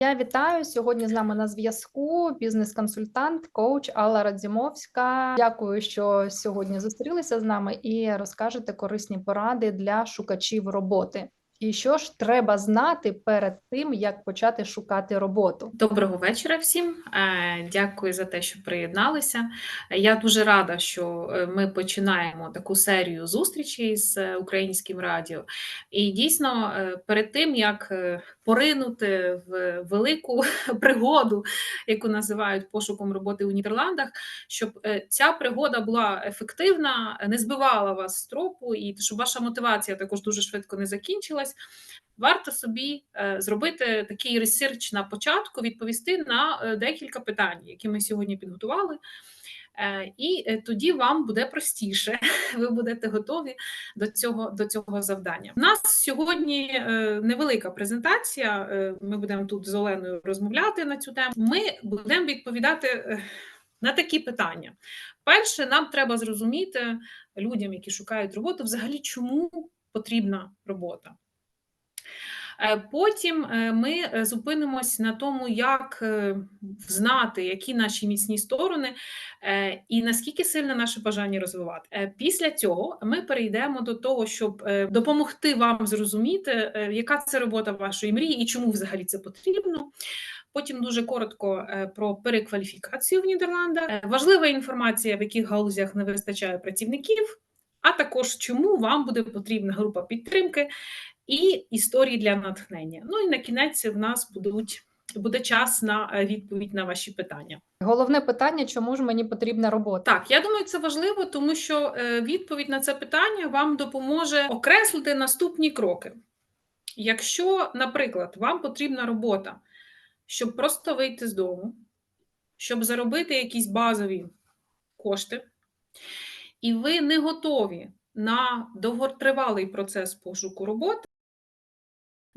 Я вітаю сьогодні. З нами на зв'язку бізнес-консультант, коуч Алла Радзімовська. Дякую, що сьогодні зустрілися з нами і розкажете корисні поради для шукачів роботи. І що ж треба знати перед тим, як почати шукати роботу? Доброго вечора всім. Е, Дякую за те, що приєдналися. Я дуже рада, що е, ми починаємо таку серію зустрічей з е, українським радіо. І дійсно, перед тим як поринути в велику пригоду, яку називають пошуком роботи у Нідерландах, щоб ця пригода була ефективна, не збивала вас з тропу, і щоб ваша мотивація також дуже швидко не закінчилась. Варто собі е, зробити такий ресерч на початку, відповісти на е, декілька питань, які ми сьогодні підготували. Е, І тоді вам буде простіше, ви будете готові до цього, до цього завдання. У нас сьогодні невелика презентація. Ми будемо тут з Оленою розмовляти на цю тему. Ми будемо відповідати на такі питання. Перше, нам треба зрозуміти людям, які шукають роботу, взагалі чому потрібна робота. Е, Потім е, ми е, зупинимось на тому, як знати, які наші міцні сторони і наскільки сильне наше бажання розвивати. Після цього ми перейдемо до того, щоб допомогти вам зрозуміти, яка це робота вашої мрії і чому взагалі це потрібно. Потім дуже коротко про перекваліфікацію в Нідерландах. Важлива інформація, в яких галузях не вистачає працівників, а також чому вам буде потрібна група підтримки і історії для натхнення. Ну і на кінець в нас будуть буде час на е, відповідь на ваші питання. Головне питання, чому ж мені потрібна робота? Так, я думаю, це важливо, тому що е, відповідь на це питання вам допоможе окреслити наступні кроки. Якщо, наприклад, вам потрібна робота, щоб просто вийти з дому, щоб заробити якісь базові кошти, і ви не готові на довготривалий процес пошуку роботи,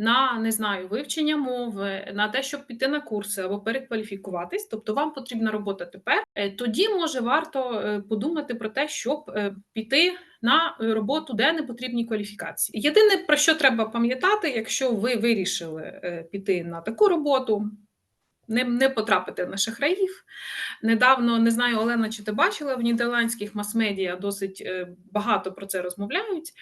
на не знаю, вивчення мови, на те, щоб піти на курси або перекваліфікуватись, тобто вам потрібна робота тепер, е, тоді може варто е, подумати про те, щоб е, піти на роботу, де не потрібні кваліфікації. Єдине про що треба пам'ятати, якщо ви вирішили піти на таку роботу. Не, не потрапити на шахраїв. Недавно не знаю, Олена, чи ти бачила в нідерландських мас-медіа досить е, багато про це розмовляють.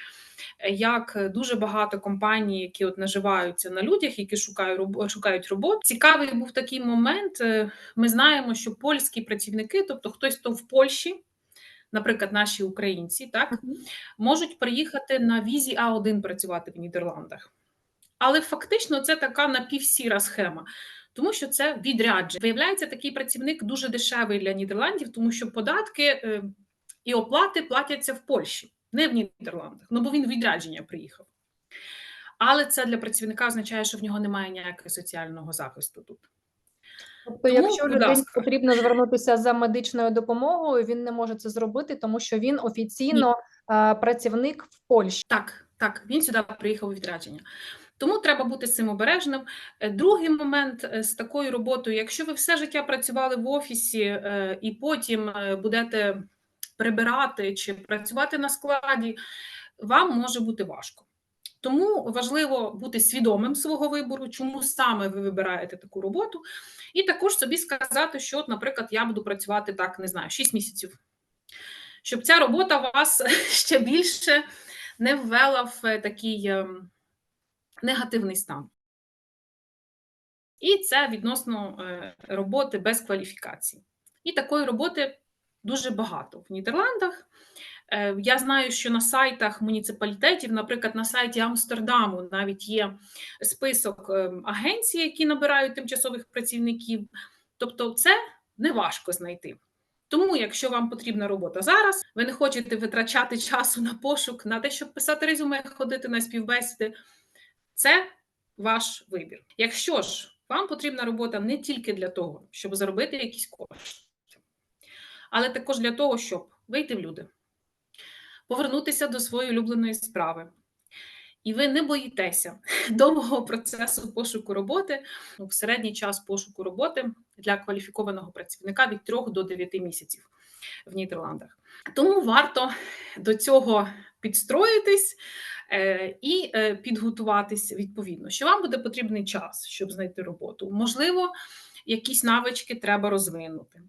Як дуже багато компаній, які от наживаються на людях, які шукають шукають роботу. Цікавий був такий момент. е, Ми знаємо, що польські працівники, тобто хтось, хто в Польщі, наприклад, наші українці, так можуть приїхати на візі А1 працювати в Нідерландах. Але фактично це така напівсіра схема, тому що це відрядження. Виявляється, такий працівник дуже дешевий для Нідерландів, тому що податки е, і оплати платяться в Польщі, не в Нідерландах. Ну бо він відрядження приїхав. Але це для працівника означає, що в нього немає ніякого соціального захисту тут. Тобто, Тому, якщо людині потрібно звернутися за медичною допомогою, він не може це зробити, тому що він офіційно е, працівник в Польщі. Так, так, він сюди приїхав у відрядження. Тому треба бути цим обережним. Е, Другий момент е, з такою роботою, якщо ви все життя працювали в офісі е, і потім будете прибирати чи працювати на складі, вам може бути важко. Тому важливо бути свідомим свого вибору, чому саме ви вибираєте таку роботу, і також собі сказати, що, наприклад, я буду працювати так, не знаю, 6 місяців, щоб ця робота вас ще більше не ввела в такий ем, негативний стан. І це відносно е, роботи без кваліфікації. І такої роботи дуже багато в Нідерландах. Е, Я знаю, що на сайтах муніципалітетів, наприклад, на сайті Амстердаму, навіть є список ем, агенцій, які набирають тимчасових працівників. Тобто, це не важко знайти. Тому, якщо вам потрібна робота зараз, ви не хочете витрачати часу на пошук, на те, щоб писати резюме, ходити на співбесіди, це ваш вибір. Якщо ж вам потрібна робота не тільки для того, щоб заробити якісь кошти, але також для того, щоб вийти в люди, повернутися до своєї улюбленої справи. І ви не боїтеся довгого процесу пошуку роботи, ну, в середній час пошуку роботи для кваліфікованого працівника від 3 до 9 місяців в Нідерландах. Тому варто до цього підстроїтись і е, підготуватись відповідно. Що вам буде потрібний час, щоб знайти роботу? Можливо, якісь навички треба розвинути.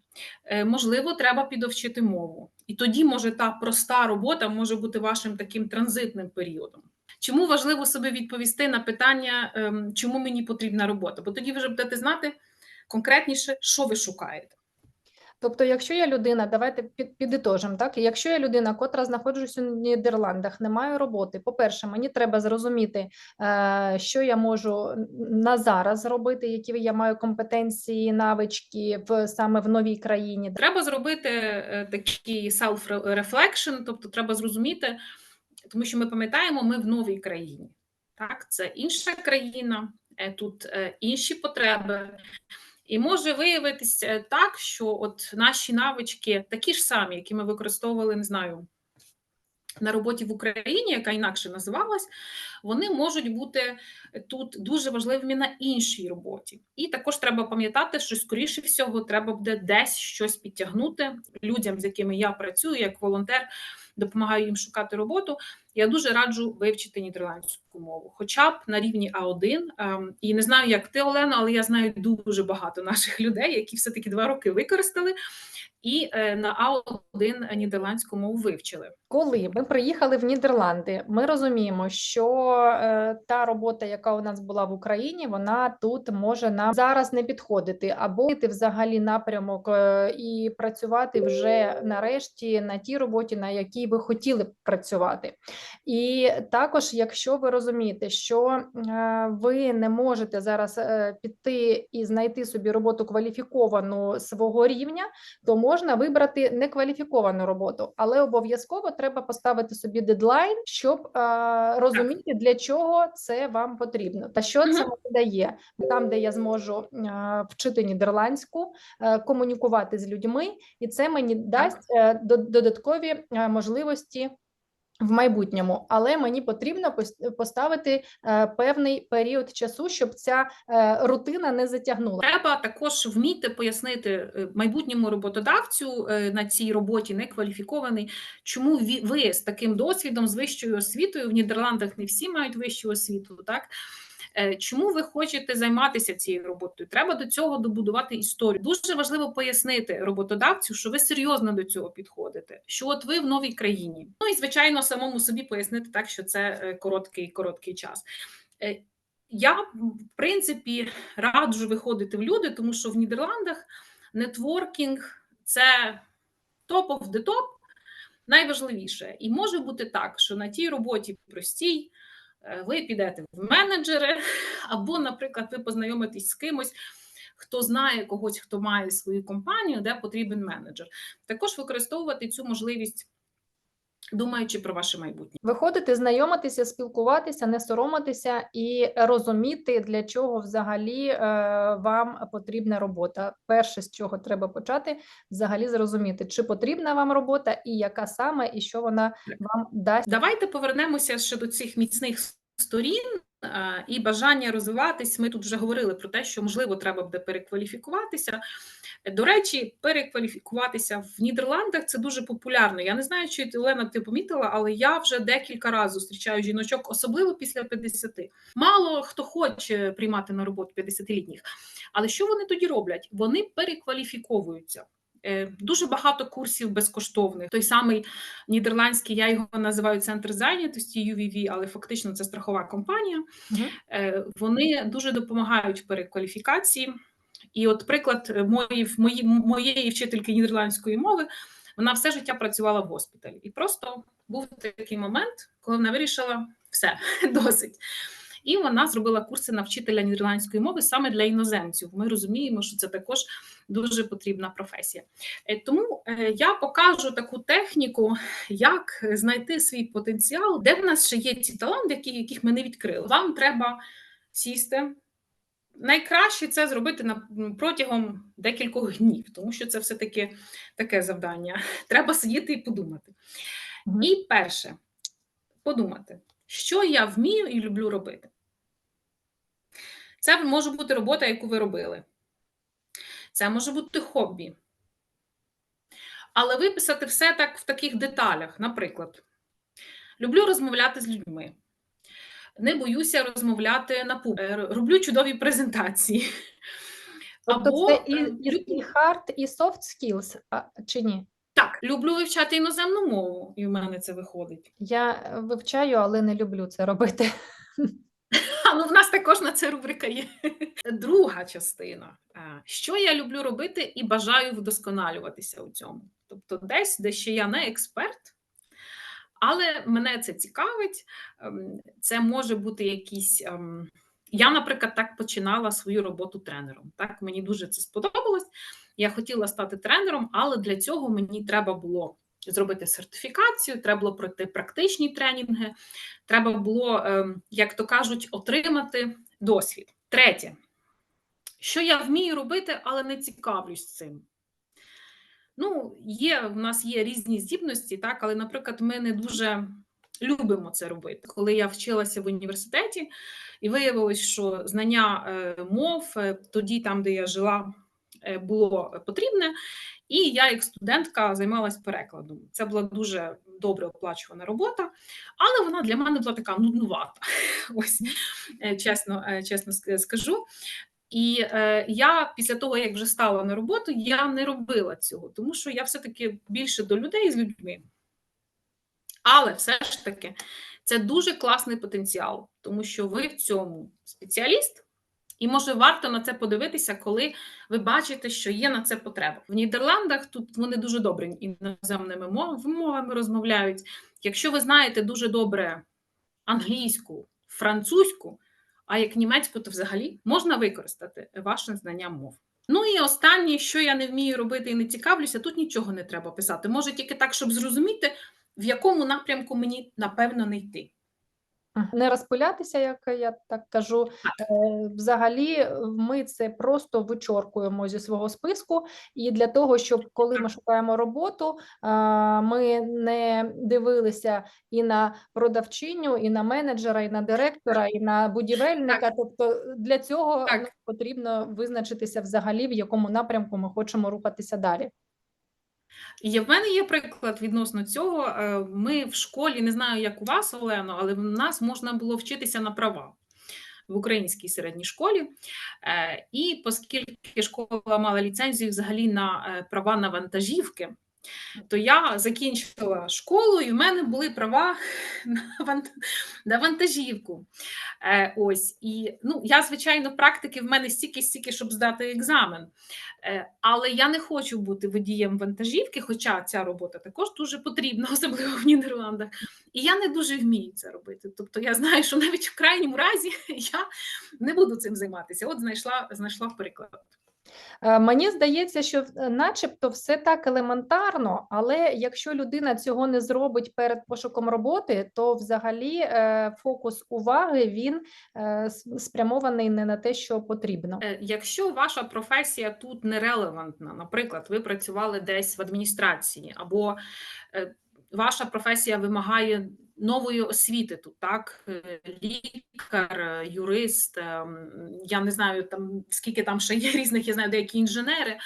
Е, Можливо, треба підовчити мову. І тоді, може, та проста робота може бути вашим таким транзитним періодом. Чому важливо собі відповісти на питання, ем, чому мені потрібна робота? Бо тоді ви вже будете знати конкретніше, що ви шукаєте. Тобто, якщо я людина, давайте під, підітожимо, так? Якщо я людина, котра знаходжусь у Нідерландах, не маю роботи, по-перше, мені треба зрозуміти, е, що я можу на зараз зробити, які я маю компетенції, навички в саме в новій країні. Треба зробити е, такий self-reflection, тобто треба зрозуміти, тому що ми пам'ятаємо, ми в новій країні. Так, це інша країна, е, тут інші потреби. І може виявитися е, так, що от наші навички такі ж самі, які ми використовували, не знаю, на роботі в Україні, яка інакше називалась, вони можуть бути тут дуже важливими на іншій роботі. І також треба пам'ятати, що скоріше всього треба буде десь щось підтягнути людям, з якими я працюю як волонтер, допомагаю їм шукати роботу. Я дуже раджу вивчити нідерландську мову, хоча б на рівні А1. Ем, І не знаю, як ти, Олено, але я знаю дуже багато наших людей, які все-таки два роки використали і е, на А1 нідерландську мову вивчили. Коли ми приїхали в Нідерланди, ми розуміємо, що е, та робота, яка у нас була в Україні, вона тут може нам зараз не підходити, або йти взагалі напрямок е, і працювати вже нарешті на тій роботі, на якій ви хотіли б працювати. І також, якщо ви розумієте, що е, ви не можете зараз е, піти і знайти собі роботу кваліфіковану свого рівня, то можна вибрати некваліфіковану роботу, але обов'язково треба поставити собі дедлайн, щоб е, розуміти, для чого це вам потрібно, та що це дає? Там, де я зможу вчити нідерландську, комунікувати з людьми, і це мені дасть додаткові можливості. В майбутньому, але мені потрібно пос- поставити е, певний період часу, щоб ця е, рутина не затягнула. Треба також вміти пояснити е, майбутньому роботодавцю на цій роботі некваліфікований, чому ви з таким досвідом, з вищою освітою в Нідерландах не всі мають вищу освіту, так? Е, Чому ви хочете займатися цією роботою? Треба до цього добудувати історію. Дуже важливо пояснити роботодавцю, що ви серйозно до цього підходите, що от ви в новій країні. Ну і звичайно, самому собі пояснити так, що це е, короткий короткий час. Е, Я в принципі раджу виходити в люди, тому що в Нідерландах нетворкінг це топ of the топ, найважливіше. І може бути так, що на тій роботі простій ви підете в менеджери, або, наприклад, ви познайомитесь з кимось. Хто знає когось, хто має свою компанію, де потрібен менеджер, також використовувати цю можливість, думаючи про ваше майбутнє. Виходити, знайомитися, спілкуватися, не соромитися і розуміти, для чого взагалі е, вам потрібна робота. Перше, з чого треба почати, взагалі зрозуміти, чи потрібна вам робота, і яка саме, і що вона вам дасть. Давайте повернемося ще до цих міцних сторін і бажання розвиватись. Ми тут вже говорили про те, що можливо треба буде перекваліфікуватися. До речі, перекваліфікуватися в Нідерландах це дуже популярно. Я не знаю, чи Олена, ти помітила, але я вже декілька разів зустрічаю жіночок, особливо після 50. Мало хто хоче приймати на роботу 50-літніх. Але що вони тоді роблять? Вони перекваліфіковуються. Е, Дуже багато курсів безкоштовних. Той самий нідерландський, я його називаю центр зайнятості UVV, але фактично це страхова компанія. Е, Вони дуже допомагають перекваліфікації. І, от, приклад е, мої, мої, моєї вчительки нідерландської мови, вона все життя працювала в госпіталі. І просто був такий момент, коли вона вирішила все досить. І вона зробила курси на вчителя нідерландської мови саме для іноземців. Ми розуміємо, що це також дуже потрібна професія. Е, Тому е, я покажу таку техніку, як знайти свій потенціал, де в нас ще є ці таланти, які, яких ми не відкрили. Вам треба сісти. Найкраще це зробити на протягом декількох днів, тому що це все-таки таке завдання. Треба сидіти і подумати. І перше, подумати, що я вмію і люблю робити. Це може бути робота, яку ви робили. Це може бути хобі. Але виписати все так в таких деталях. Наприклад, люблю розмовляти з людьми. не боюся розмовляти на пуб, е, роблю чудові презентації. Тобто Або, це і, е, і, і hard, і soft skills, а, чи ні? Так, люблю вивчати іноземну мову, і в мене це виходить. Я вивчаю, але не люблю це робити. А, ну в нас також на це рубрика є. Друга частина. Що я люблю робити і бажаю вдосконалюватися у цьому. Тобто, десь, де ще я не експерт, але мене це цікавить. Ем, Це може бути якісь. ем, Я, наприклад, так починала свою роботу тренером. Так, мені дуже це сподобалось. Я хотіла стати тренером, але для цього мені треба було зробити сертифікацію, треба було пройти практичні тренінги, треба було, ем, як то кажуть, отримати досвід. Третє, що я вмію робити, але не цікавлюсь цим. Ну, є, в нас є різні здібності, так, але, наприклад, ми не дуже любимо це робити. Коли я вчилася в університеті, і виявилось, що знання е, мов е, тоді, там, де я жила, було потрібне. І я, як студентка, займалась перекладом. Це була дуже добре оплачувана робота, але вона для мене була така нуднувата. Ось е, чесно, е, чесно скажу. І е, я після того, як вже стала на роботу, я не робила цього, тому що я все-таки більше до людей з людьми. Але все ж таки, це дуже класний потенціал, тому що ви в цьому спеціаліст, і може варто на це подивитися, коли ви бачите, що є на це потреба. В Нідерландах тут вони дуже добре іноземними мовами розмовляють. Якщо ви знаєте дуже добре англійську, французьку, а як німецьку, то взагалі можна використати ваше знання мов. Ну і останнє, що я не вмію робити і не цікавлюся, тут нічого не треба писати. Може тільки так, щоб зрозуміти, в якому напрямку мені напевно не йти. Не розпилятися, як я так кажу. Е, Взагалі, ми це просто вичоркуємо зі свого списку. І для того, щоб коли ми шукаємо роботу, ми не дивилися і на продавчиню, і на менеджера, і на директора, і на будівельника. Тобто для цього Так. потрібно визначитися взагалі, в якому напрямку ми хочемо рухатися далі. І в мене є приклад відносно цього. Е, Ми в школі, не знаю, як у вас, Олено, але в нас можна було вчитися на права в українській середній школі. Е, І оскільки школа мала ліцензію взагалі на е, права на вантажівки, то я закінчила школу, і в мене були права на, вантажівку. Е, ось і ну я, звичайно, практики в мене стільки-стільки, щоб здати екзамен. Е, Але я не хочу бути водієм вантажівки, хоча ця робота також дуже потрібна, особливо в Нідерландах. І я не дуже вмію це робити. Тобто я знаю, що навіть в крайньому разі я не буду цим займатися. От знайшла, знайшла приклад. Е, Мені здається, що е, начебто все так елементарно, але якщо людина цього не зробить перед пошуком роботи, то взагалі е, фокус уваги він спрямований не на те, що потрібно. Якщо ваша професія тут нерелевантна, наприклад, ви працювали десь в адміністрації, або ваша професія вимагає нової освіти тут, так? Е, Лікар, е, юрист, е, я не знаю там скільки там ще є різних, я знаю, деякі інженери.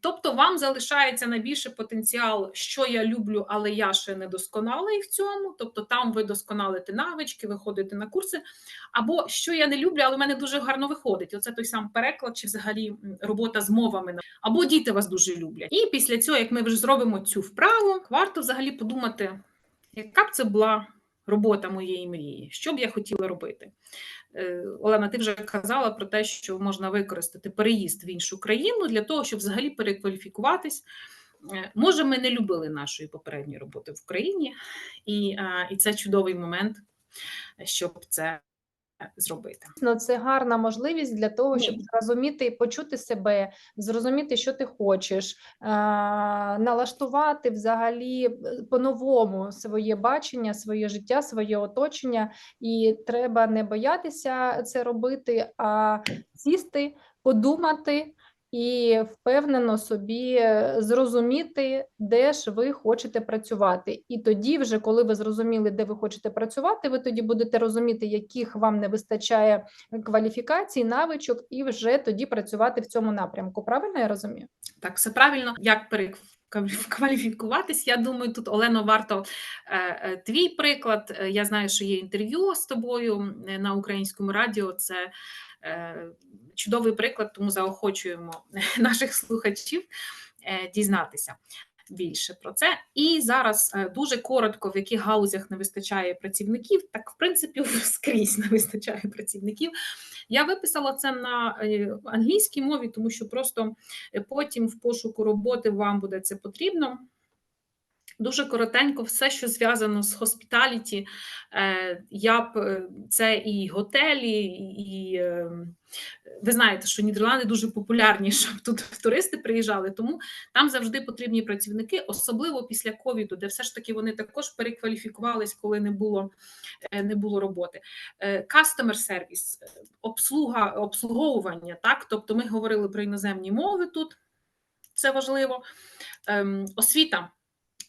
Тобто вам залишається найбільше потенціал, що я люблю, але я ще не досконалий в цьому. Тобто там ви досконалите навички, ви ходите на курси, або що я не люблю, але в мене дуже гарно виходить. Оце той сам переклад, чи взагалі робота з мовами, або діти вас дуже люблять. І після цього, як ми вже зробимо цю вправу, варто взагалі подумати, яка б це була робота моєї мрії, що б я хотіла робити. Е, Олена, ти вже казала про те, що можна використати переїзд в іншу країну для того, щоб взагалі перекваліфікуватись. Е, Може, ми не любили нашої попередньої роботи в Україні, і, і це чудовий момент, щоб це зробити. Ну, це гарна можливість для того, щоб зрозуміти і почути себе, зрозуміти, що ти хочеш, е, налаштувати взагалі е, по-новому своє бачення, своє життя, своє оточення. І треба не боятися це робити, а сісти, подумати. І впевнено собі зрозуміти, де ж ви хочете працювати. І тоді, вже коли ви зрозуміли, де ви хочете працювати, ви тоді будете розуміти, яких вам не вистачає кваліфікацій, навичок, і вже тоді працювати в цьому напрямку. Правильно я розумію? Так, все правильно, як перек- кваліфікуватись. Я думаю, тут Олено варто е, е, твій приклад. Е, Я знаю, що є інтерв'ю з тобою на українському радіо. Це чудовий приклад, тому заохочуємо наших слухачів е, дізнатися більше про це. І зараз е, дуже коротко, в яких гаузях не вистачає працівників, так в принципі скрізь не вистачає працівників. Я виписала це на е, англійській мові, тому що просто е, потім в пошуку роботи вам буде це потрібно. Дуже коротенько, все, що зв'язано з hospitality, е, я б е, це і готелі, і е, ви знаєте, що Нідерланди дуже популярні, щоб тут туристи приїжджали, тому там завжди потрібні працівники, особливо після ковіду, де все ж таки вони також перекваліфікувались, коли не було, не було роботи. Service, е, обслуга, обслуговування, так, тобто ми говорили про іноземні мови тут, це важливо. Ем, Освіта.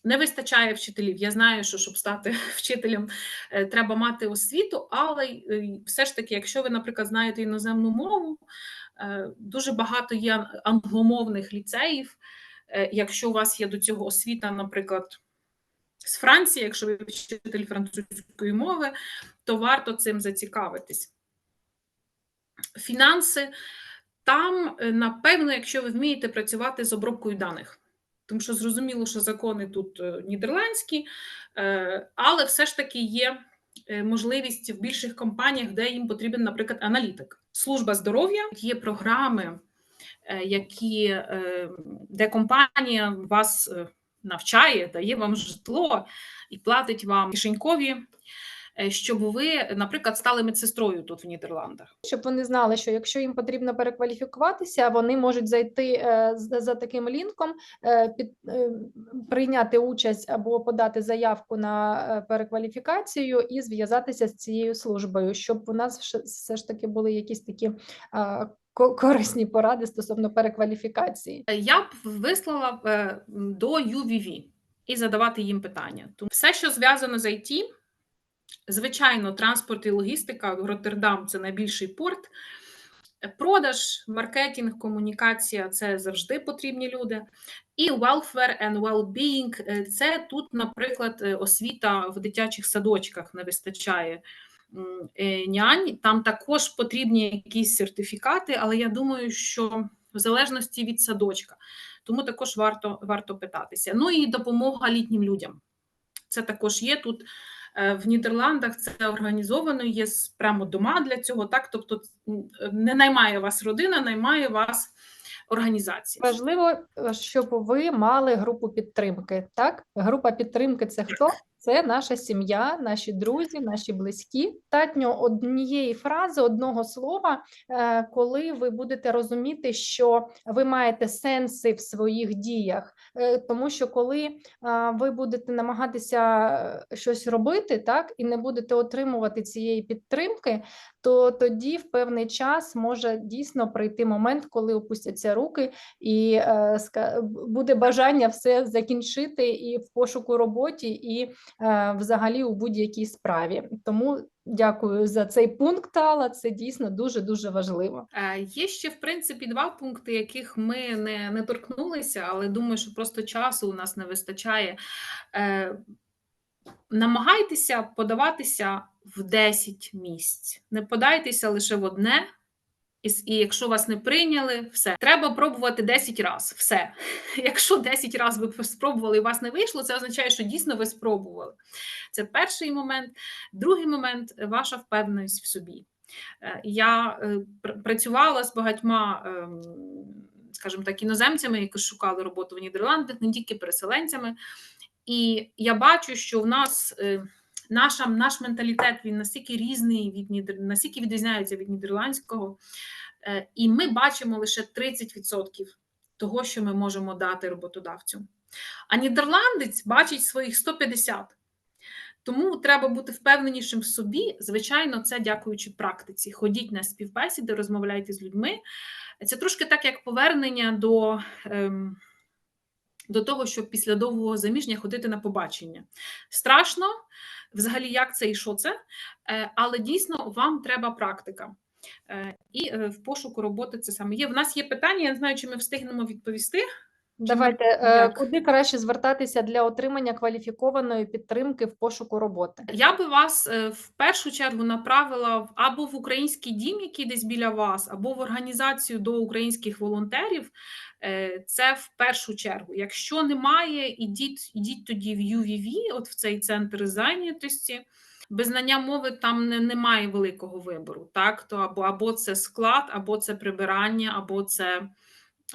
Не вистачає вчителів. Я знаю, що щоб стати вчителем, е, треба мати освіту, але е, все ж таки, якщо ви, наприклад, знаєте іноземну мову, е, дуже багато є англомовних ліцеїв. Якщо у вас є до цього освіта, наприклад, з Франції, якщо ви вчитель французької мови, то варто цим зацікавитись. Фінанси там, напевно, якщо ви вмієте працювати з обробкою даних. Тому що зрозуміло, що закони тут е, нідерландські, е, але все ж таки є е, можливість в більших компаніях, де їм потрібен, наприклад, аналітик. Служба здоров'я є програми, які, де компанія вас навчає, дає вам житло і платить вам кишенькові, щоб ви, наприклад, стали медсестрою тут в Нідерландах. щоб вони знали, що якщо їм потрібно перекваліфікуватися, вони можуть зайти е, за таким лінком, е, під е, прийняти участь або подати заявку на е, перекваліфікацію і зв'язатися з цією службою, щоб у нас все ж таки були якісь такі корисні поради стосовно перекваліфікації. Я б вислала е, до UVV і задавати їм питання. Тому все, що зв'язано з IT, звичайно, транспорт і логістика, Роттердам це найбільший порт. Продаж, маркетинг, комунікація це завжди потрібні люди. І welfare and well-being – це тут, наприклад, е, освіта в дитячих садочках не вистачає е, нянь. Там також потрібні якісь сертифікати, але я думаю, що в залежності від садочка. Тому також варто, варто питатися. Ну і допомога літнім людям. Це також є тут в Нідерландах. Це організовано, є прямо дома для цього. Так, тобто не наймає вас родина, наймає вас організація. Важливо, е, щоб ви мали групу підтримки. Так, група підтримки це хто? Це наша сім'я, наші друзі, наші близькі. Достатньо однієї фрази, одного слова, е, коли ви будете розуміти, що ви маєте сенси в своїх діях. Е, Тому що коли е, ви будете намагатися щось робити, так і не будете отримувати цієї підтримки, то тоді в певний час може дійсно прийти момент, коли опустяться руки, і буде бажання все закінчити і в пошуку роботі, і взагалі у будь-якій справі. Тому дякую за цей пункт, Алла. Це дійсно дуже дуже важливо. Е, Є ще, в принципі, два пункти, яких ми не, не торкнулися, але думаю, що просто часу у нас не вистачає. Е, Намагайтеся подаватися в 10 місць. Не подайтеся лише в одне. І, якщо вас не прийняли, все. Треба пробувати 10 разів. Все. Якщо 10 разів ви спробували і вас не вийшло, це означає, що дійсно ви спробували. Це перший момент. Другий момент ваша впевненість в собі. Е, Я е, працювала з багатьма, ем, скажімо так, іноземцями, які шукали роботу в Нідерландах, не тільки переселенцями. І я бачу, що в нас е, наша, наш менталітет він настільки різний від Нідер... настільки відрізняється від нідерландського, е, і ми бачимо лише 30% того, що ми можемо дати роботодавцю. А нідерландець бачить своїх 150. Тому треба бути впевненішим в собі. Звичайно, це дякуючи практиці. Ходіть на співбесіди, розмовляйте з людьми. Це трошки так, як повернення до, ем, до того, щоб після довгого заміжня ходити на побачення. Страшно, взагалі, як це і що це, е, але дійсно вам треба практика. Е, І е, в пошуку роботи це саме є. В нас є питання, я не знаю, чи ми встигнемо відповісти. Давайте, е, як? куди краще звертатися для отримання кваліфікованої підтримки в пошуку роботи? Я би вас е, в першу чергу направила або в український дім, який десь біля вас, або в організацію до українських волонтерів. Е, Це в першу чергу. Якщо немає, ідіть, ідіть тоді в UVV, от в цей центр зайнятості. Без знання мови там не, немає великого вибору. Так, то або, або це склад, або це прибирання, або це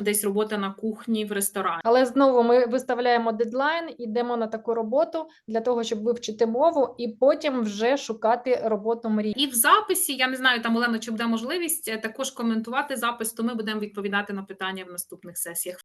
десь робота на кухні в ресторані. Але знову ми виставляємо дедлайн, ідемо на таку роботу для того, щоб вивчити мову, і потім вже шукати роботу мрії. І в записі, я не знаю, там Олена, чи буде можливість е, також коментувати запис, то ми будемо відповідати на питання в наступних сесіях.